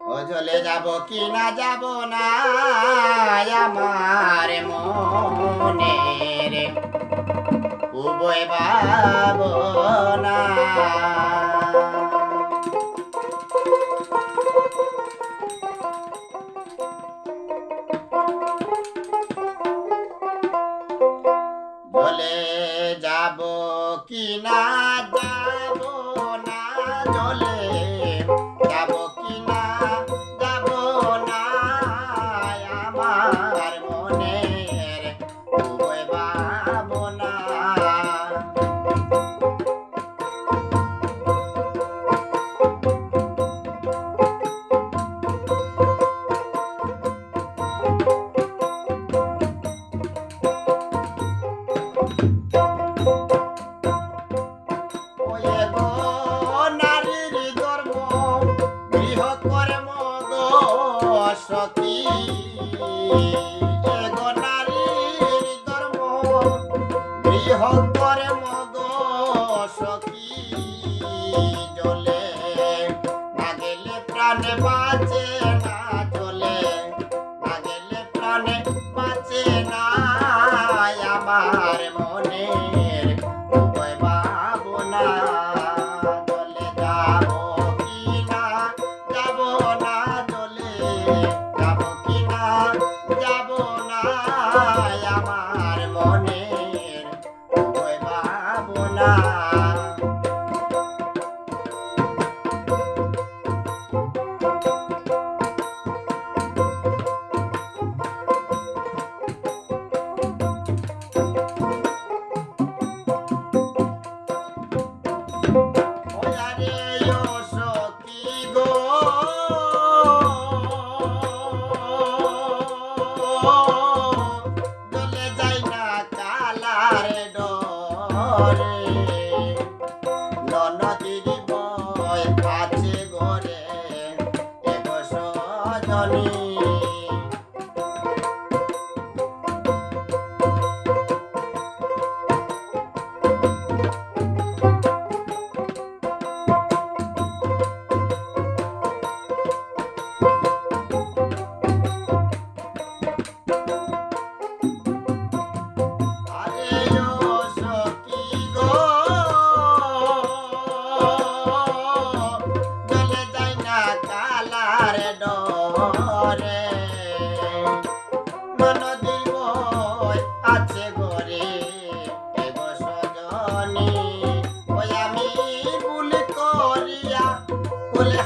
ও জলে যাব কি না যাব না, আমার মনে রে। উবয় না বলে যাব কি না যাব সতী নারীর ধর্ম, বৃহত্তরে মদ সতী জলে না গেলে প্রাণে বাঁচে না চলে না গেলে প্রাণে বাঁচে না আমার bonnet. Thank. Hola.